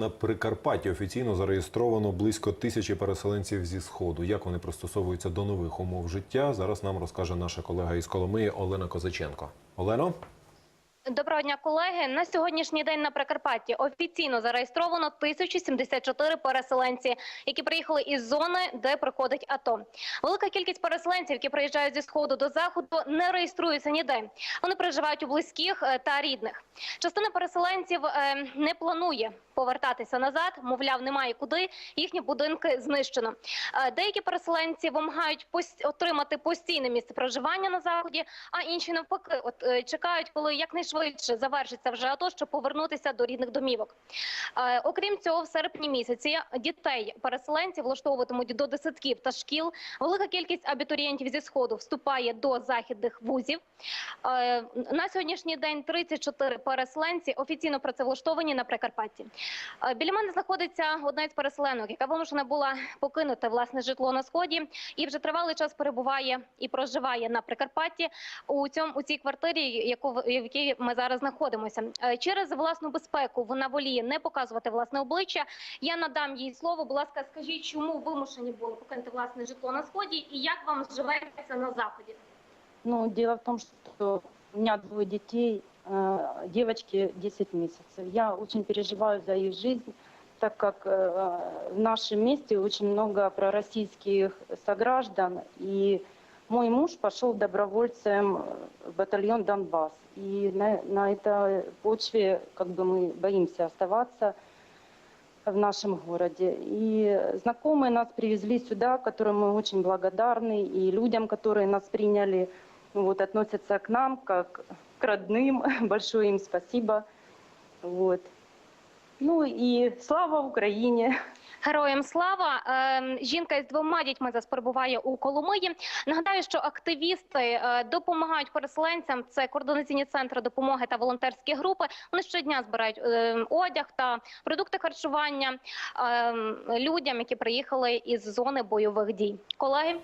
На Прикарпатті офіційно зареєстровано близько тисячі переселенців зі сходу. Як вони пристосовуються до нових умов життя? Зараз нам розкаже наша колега із Коломиї Олена Козаченко. Олено, Доброго дня, колеги. На сьогоднішній день на Прикарпатті офіційно зареєстровано 1074 переселенці, які приїхали із зони, де проходить АТО. Велика кількість переселенців, які приїжджають зі сходу до заходу, не реєструються ніде. Вони проживають у близьких е, та рідних. Частина переселенців е, не планує повертатися назад. Мовляв, немає куди. Їхні будинки знищено. Е, Деякі переселенці вимагають отримати постійне місце проживання на заході, а інші навпаки, от чекають, коли якнайшвидше завершиться вже АТО, щоб повернутися до рідних домівок. Е, Окрім цього, в серпні місяці дітей переселенців влаштовуватимуть до десятків та шкіл. Велика кількість абітурієнтів зі сходу вступає до західних вузів. Е, На сьогоднішній день 34 переселенці офіційно працевлаштовані на Прикарпатті. Е, Біля мене знаходиться одна із переселенок, яка вимушена була покинути власне житло на сході і вже тривалий час перебуває і проживає на Прикарпатті у цьому у цій квартирі, яку в якій ми зараз знаходимося. Е, Через власну безпеку вона воліє не показувати власне обличчя. Я надам їй слово. Будь ласка, скажіть, чому вимушені були покинути власне житло на сході, і як вам живеться на заході? Ну, дело в том, что у меня двое детей, э, девочке 10 месяцев. Я очень переживаю за их жизнь, так как э, в нашем месте очень много пророссийских сограждан, и мой муж пошел добровольцем в батальон Донбасс. И на, на этой почве как бы мы боимся оставаться в нашем городе. И знакомые нас привезли сюда, которым мы очень благодарны, и людям, которые нас приняли, ну, вот, относятся к нам как к родным. Большое им спасибо. Вот. Ну и слава Украине! Героям слава Ем, жінка із двома дітьми зараз перебуває у Коломиї. Нагадаю, що активісти е, допомагають переселенцям. Це координаційні центри допомоги та волонтерські групи. Вони щодня збирають ем, одяг та продукти харчування ем, людям, які приїхали із зони бойових дій. Колеги.